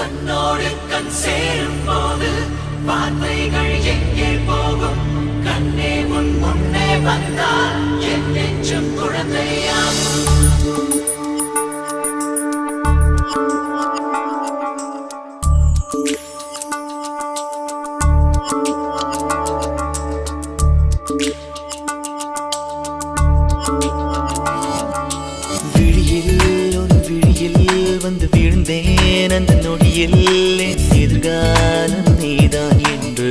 கண்ணோடு கண் சேரும் போது வார்த்தைகள் எங்கே போகும்? கண்ணே உன் முன்னே வந்தால் என் நெஞ்சும் குழந்தையாகும் வந்து விழுந்தேன். அந்த நொடியில் எதிர்காலம் நீதான் என்று